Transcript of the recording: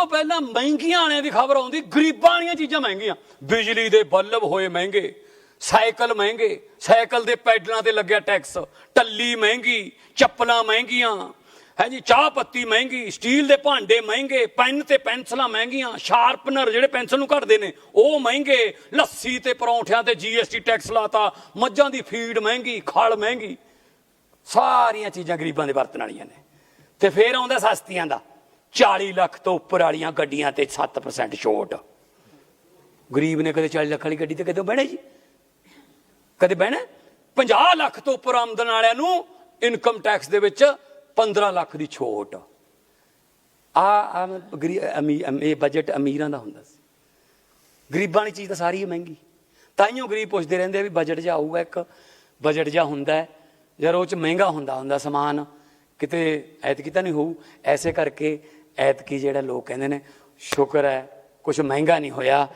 ਤੋਂ ਪਹਿਲਾਂ ਮਹਿੰਗੀਆਂ ਵਾਲਿਆਂ ਦੀ ਖਬਰ ਆਉਂਦੀ, ਗਰੀਬਾਂ ਵਾਲੀਆਂ ਚੀਜ਼ਾਂ ਮਹਿੰਗੀਆਂ। ਬਿਜਲੀ ਦੇ ਬੱਲਬ ਹੋਏ ਮਹਿੰਗੇ, ਸਾਈਕਲ ਮਹਿੰਗੇ, ਸਾਈਕਲ ਦੇ ਪੈਡਲਾਂ ਤੇ ਲੱਗਿਆ ਟੈਕਸ, ਟੱਲੀ ਮਹਿੰਗੀ, ਚੱਪਲਾਂ ਮਹਿੰਗੀਆਂ ਹੈ ਜੀ ਚਾਹ ਪੱਤੀ ਮਹਿੰਗੀ, ਸਟੀਲ ਦੇ ਭਾਂਡੇ ਮਹਿੰਗੇ, ਪੈਨ ਤੇ ਪੈਨਸਲਾਂ ਮਹਿੰਗੀਆਂ, ਸ਼ਾਰਪਨਰ ਜਿਹੜੇ ਪੈਨਸਲ ਨੂੰ ਘੜਦੇ ਨੇ, ਉਹ ਮਹਿੰਗੇ, ਲੱਸੀ ਤੇ ਪਰੌਂਠਿਆਂ ਤੇ ਜੀਐਸਟੀ ਟੈਕਸ ਲਾਤਾ, ਮੱਝਾਂ ਦੀ ਫੀਡ ਮਹਿੰਗੀ, ਖਲ ਮਹਿੰਗੀ। ਸਾਰੀਆਂ ਚੀਜ਼ਾਂ ਗਰੀਬਾਂ ਦੇ ਵਰਤਣ ਵਾਲੀਆਂ ਨੇ। ਤੇ ਫੇਰ ਆਉਂਦਾ ਸਸਤੀਆਂ ਦਾ। 40 ਲੱਖ ਤੋਂ ਉੱਪਰ ਵਾਲੀਆਂ ਗੱਡੀਆਂ ਤੇ 7% ਛੋਟ। ਗਰੀਬ ਨੇ ਕਦੇ 40 ਲੱਖ ਵਾਲੀ ਗੱਡੀ ਤੇ ਕਦੇ ਬਹਿਣਾ ਜੀ? ਕਦੇ ਬਹਿਣਾ? 50 ਲੱਖ ਤੋਂ ਉੱਪਰ ਆਮਦਨ ਵਾਲਿਆਂ ਨੂੰ ਇਨਕਮ ਟੈਕਸ ਦੇ ਵਿੱਚ 15 ਲੱਖ ਦੀ ਛੋਟ। ਆ ਇਹ ਬਜਟ ਅਮੀਰਾਂ ਦਾ ਹੁੰਦਾ ਸੀ। ਗਰੀਬਾਂ ਵਾਲੀ ਚੀਜ਼ ਤਾਂ ਸਾਰੀ ਹੀ ਮਹਿੰਗੀ। ਤਾਈਓ ਗਰੀਬ ਪੁੱਛਦੇ ਰਹਿੰਦੇ ਵੀ ਬਜਟ ਜਾ ਆਊਗਾ ਇੱਕ ਬਜਟ ਜਾ ਹੁੰਦਾ ਹੈ। ਯਾਰ ਉਹ ਚ ਮਹਿੰਗਾ ਹੁੰਦਾ ਹੁੰਦਾ ਸਮਾਨ। ਕਿਤੇ ਐਤਕੀ ਤਾਂ ਨਹੀਂ ਹੋਊ। ਐਸੇ ਕਰਕੇ ਐਤਕੀ ਜਿਹੜਾ ਲੋਕ ਕਹਿੰਦੇ ਨੇ ਸ਼ੁਕਰ ਹੈ ਕੁਝ ਮਹਿੰਗਾ ਨਹੀਂ ਹੋਇਆ।